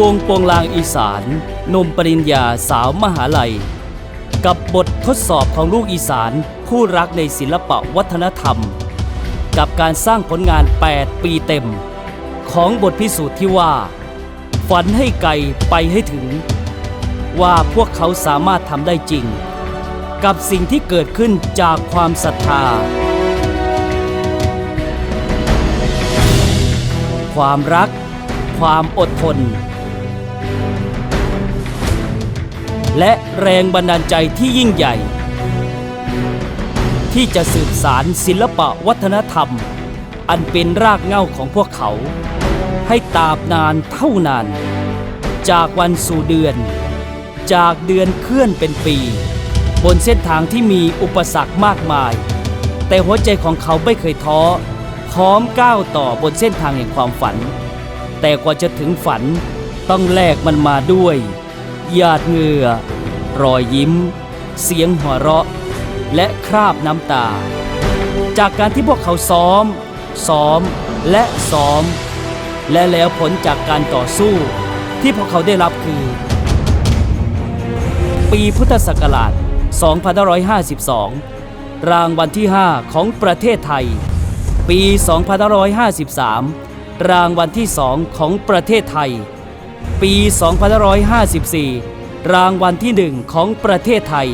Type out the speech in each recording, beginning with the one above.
วงโปงลางอีสานนมปริญญาสาวมหาลัย กับบททดสอบของลูกอีสานผู้รักในศิลปะวัฒนธรรม กับการสร้างผลงาน 8 ปีเต็ม ของบทพิสูจน์ที่ว่า ฝันให้ไกลไปให้ถึง ว่าพวกเขาสามารถทำได้จริง กับสิ่งที่เกิดขึ้นจากความศรัทธา ความรักความอดทน และแรงบันดาลใจที่ยิ่งใหญ่ ที่จะสืบสารศิลปะวัฒนธรรม อันเป็นรากเหง้าของพวกเขา ให้ตราบนานเท่านาน จากวันสู่เดือน จากเดือนเคลื่อนเป็นปี บนเส้นทางที่มีอุปสรรคมากมาย แต่หัวใจของเขาไม่เคยท้อพร้อมก้าวต่อบนเส้นทางแห่งความฝัน แต่กว่าจะถึงฝันต้องแลกมันมาด้วย หยาดเหงื่อ รอยยิ้ม เสียงหัวเราะ และคราบน้ำตา จากการที่พวกเขาซ้อม ซ้อมและซ้อม และแล้วผลจากการต่อสู้ที่พวกเขาได้รับคือ ปีพุทธศักราช 2552 รางวัลที่ 5 ของประเทศไทย ปี 2553 รางวัลที่ 2 ของประเทศไทย ปี 2554 รางวัลที่1ของประเทศไทย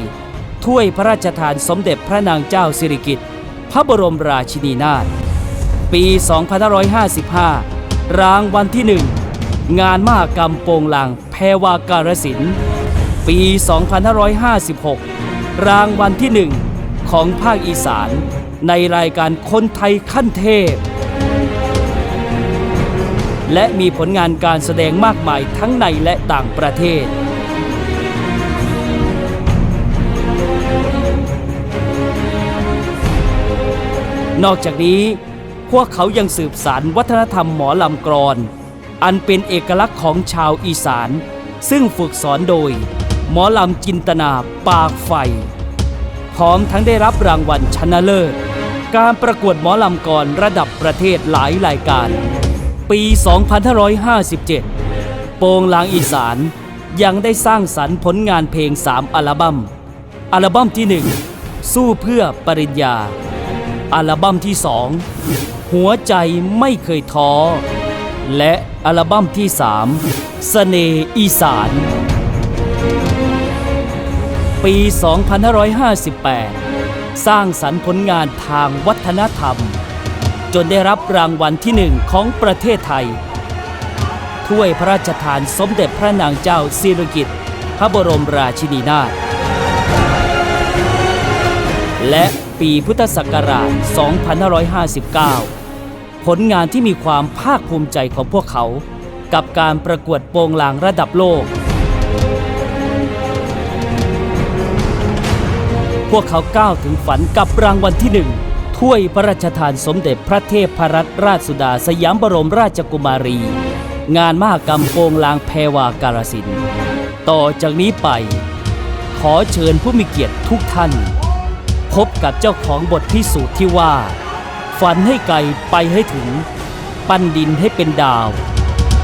ถ้วยพระราชทานสมเด็จพระนางเจ้าสิริกิติ์พระบรมราชินีนาถ ปี 2555 รางวัลที่1งานมหกรรมโปงลางแพรวาการสินปี 2556 รางวัลที่1ของภาคอีสาน ในรายการคนไทยขั้นเทพ และมีผลงานการแสดงมากมายทั้งในและต่างประเทศ นอกจากนี้ พวกเขายังสืบสารวัฒนธรรมหมอลำกรอน อันเป็นเอกลักษณ์ของชาวอีสาน ซึ่งฝึกสอนโดย หมอลำจินตนาปากไฟ พร้อมทั้งได้รับรางวัลชนะเลิศ การประกวดหมอลำกรระดับประเทศหลายรายการ ปี 2557 โปงลางอีสานยังได้สร้างสรรค์ผลงานเพลง 3 อัลบั้ม อัลบั้มที่ 1 สู้เพื่อปริญญา อัลบั้มที่ 2 หัวใจไม่เคยท้อ และอัลบั้มที่ 3 เสน่ห์อีสาน ปี 2558 สร้างสรรค์ผลงานทางวัฒนธรรม จนได้รับรางวัลที่หนึ่งของประเทศไทย ถ้วยพระราชทานสมเด็จพระนางเจ้าสิริกิติ์พระบรมราชินีนาถและปีพุทธศักราช 2559 ผลงานที่มีความภาคภูมิใจของพวกเขา กับการประกวดโปงลางระดับโลก พวกเขาก้าวถึงฝันกับรางวัลที่หนึ่ง ถ้วยพระราชทานสมเด็จพระเทพพรัตนราชสุดาสยามบรมราชกุมารี งานมหกรรมโปงลางแพรวาการสินธุ์ต่อจากนี้ไป ขอเชิญผู้มีเกียรติทุกท่าน พบกับเจ้าของบทพิสูจน์ที่ว่า ฝันให้ไกลไปให้ถึง ปั้นดินให้เป็นดาว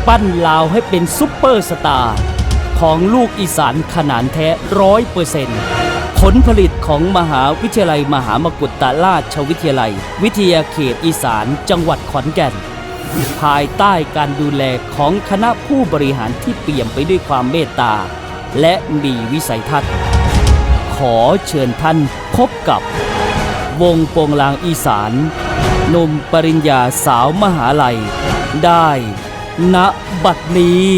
ปั้นลาวให้เป็นซุปเปอร์สตาร์ของลูกอีสานขนานแท้ร้อยเปอร์เซ็นต์ ผลผลิตของมหาวิทยาลัยมหามกุฏราชวิทยาลัย วิทยาเขตอีสานจังหวัดขอนแก่น ภายใต้การดูแลของคณะผู้บริหารที่เปี่ยมไปด้วยความเมตตา และมีวิสัยทัศน์ ขอเชิญท่านพบกับ วงโปงลางอีสานหนุ่มปริญญาสาวมหาลัย ได้ณบัดนี้